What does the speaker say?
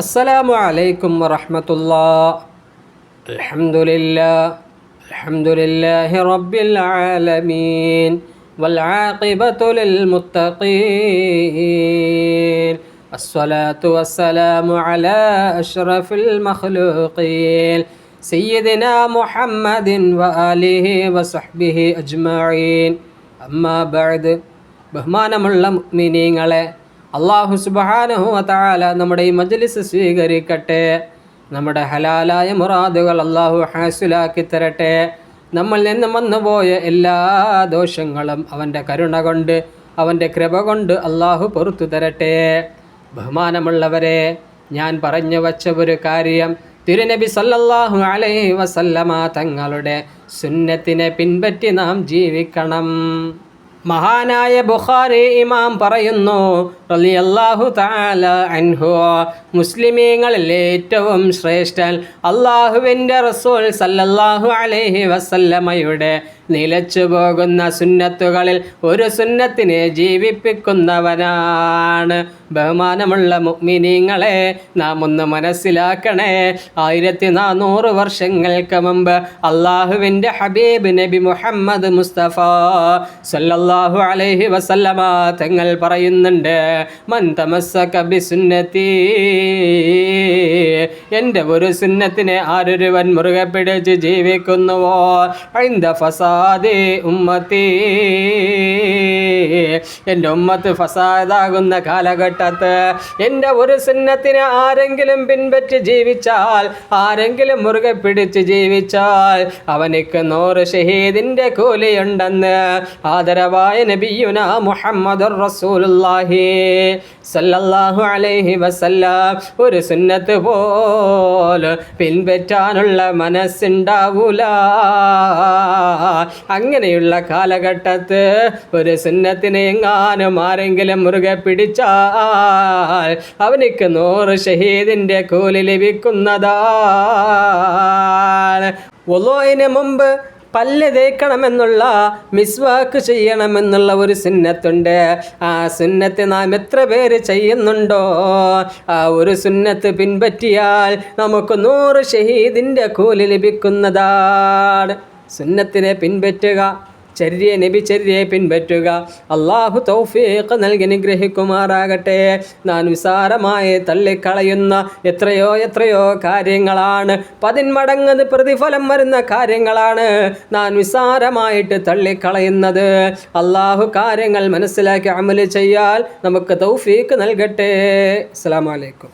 السلام عليكم ورحمة الله الحمد لله الحمد لله رب العالمين والعاقبة للمتقين الصلاة والسلام على أشرف المخلوقين سيدنا محمد وآله وصحبه أجمعين أما بعد ബഹുമാനമുള്ള മുഅ്മിനീങ്ങളെ അള്ളാഹു സുബ്ഹാനഹു വതആല നമ്മുടെ ഈ മജ്ലിസ് സ്വീകരിക്കട്ടെ. നമ്മുടെ ഹലാലായ മുറാദുകൾ അള്ളാഹു ഹാസുലാക്കി തരട്ടെ. നമ്മൾ നിന്ന് വന്നുപോയ എല്ലാ ദോഷങ്ങളും അവന്റെ കരുണ കൊണ്ട് അവന്റെ കൃപ കൊണ്ട് അള്ളാഹു പൊറത്തു തരട്ടെ. ബഹുമാനമുള്ളവരെ ഞാൻ പറഞ്ഞു വച്ച ഒരു കാര്യം തിരുനബി സല്ലല്ലാഹു അലൈഹി വസല്ലമ തങ്ങളുടെ സുന്നത്തിനെ പിൻപറ്റി നാം ജീവിക്കണം. മഹാനായ ബുഖാരി ഇമാം പറയുന്നു റളിയല്ലാഹു താല അൻഹു മുസ്ലിമീങ്ങളിൽ ഏറ്റവും ശ്രേഷ്ഠൻ അള്ളാഹുവിന്റെ റസൂൽ സല്ലല്ലാഹു അലൈഹി വസല്ലമയുടെ നിലച്ചു പോകുന്ന സുന്നത്തുകളിൽ ഒരു സുന്നത്തിനെ ജീവിപ്പിക്കുന്നവനാണ്. ബഹുമാനമുള്ള മുഅ്മിനീങ്ങളെ നാം ഒന്ന് മനസ്സിലാക്കണേ. ആയിരത്തി നാനൂറ് വർഷങ്ങൾക്ക് മുമ്പ് അള്ളാഹുവിന്റെ ഹബീബ് നബി മുഹമ്മദ് മുസ്തഫ സല്ലല്ലാഹു അലൈഹി വസല്ലമ തങ്ങൾ പറയുന്നുണ്ട് മൻ കബി ബിസുന്നതി എന്റെ ഒരു സുന്നത്തിനെ ആരൊരുവൻ മുറുകെ പിടിച്ച് ജീവിക്കുന്നുവോ? ഐന്ദ ഫസാദി ഉമ്മത്തി. എന്റെ ഉമ്മത്ത് ഫസാദാകുന്ന കാലഘട്ടത്ത് എന്റെ ഒരു സുന്നത്തിനെ ആരെങ്കിലും പിൻപറ്റി ജീവിച്ചാൽ ആരെങ്കിലും മുറുകെ പിടിച്ച് ജീവിച്ചാൽ അവനിക്ക് നൂറ് ഷഹീദിന്റെ കൂലിയുണ്ടെന്ന് ആദരവായ നബിയുന മുഹമ്മദ് റസൂലുള്ളാഹി സല്ലല്ലാഹു അലൈഹി വസല്ലം ഒരു സുന്നത്ത് പോലും പിൻപറ്റാനുള്ള മനസ്സുണ്ടാവൂല. അങ്ങനെയുള്ള കാലഘട്ടത്ത് ഒരു സുന്നത്തിനെ എങ്ങാനും ആരെങ്കിലും മുറുകെ പിടിച്ചാൽ അവനിക്ക് നൂറ് ഷഹീദിന്റെ കൂലി ലഭിക്കുന്നതാണ്. ഒലോയിന് മുമ്പ് പല്ല് തേക്കണമെന്നുള്ള മിസ്വാക്ക് ചെയ്യണമെന്നുള്ള ഒരു സുന്നത്തുണ്ട്. ആ സുന്നത്ത് നാം എത്ര പേര് ചെയ്യുന്നുണ്ടോ? ആ ഒരു സുന്നത്ത് പിൻപറ്റിയാൽ നമുക്ക് നൂറ് ഷഹീദിന്റെ കൂലി ലഭിക്കുന്നതാണ്. സുന്നത്തിനെ പിൻപറ്റുക. ചര്യ നബി ചര്യയെ പിൻപറ്റുക. അള്ളാഹു തൗഫീഖ് നൽകി നിഗ്രഹിക്കുമാറാകട്ടെ നാൻ വിസാരമായി തള്ളിക്കളയുന്ന എത്രയോ എത്രയോ കാര്യങ്ങളാണ്. പതിന്മടങ്ങത് പ്രതിഫലം വരുന്ന കാര്യങ്ങളാണ് നാൻ വിസാരമായിട്ട് തള്ളിക്കളയുന്നത്. അള്ളാഹു കാര്യങ്ങൾ മനസ്സിലാക്കി അമൽ ചെയ്യാൽ നമുക്ക് തൗഫീഖ് നൽകട്ടെ. അസ്സാം വലൈക്കും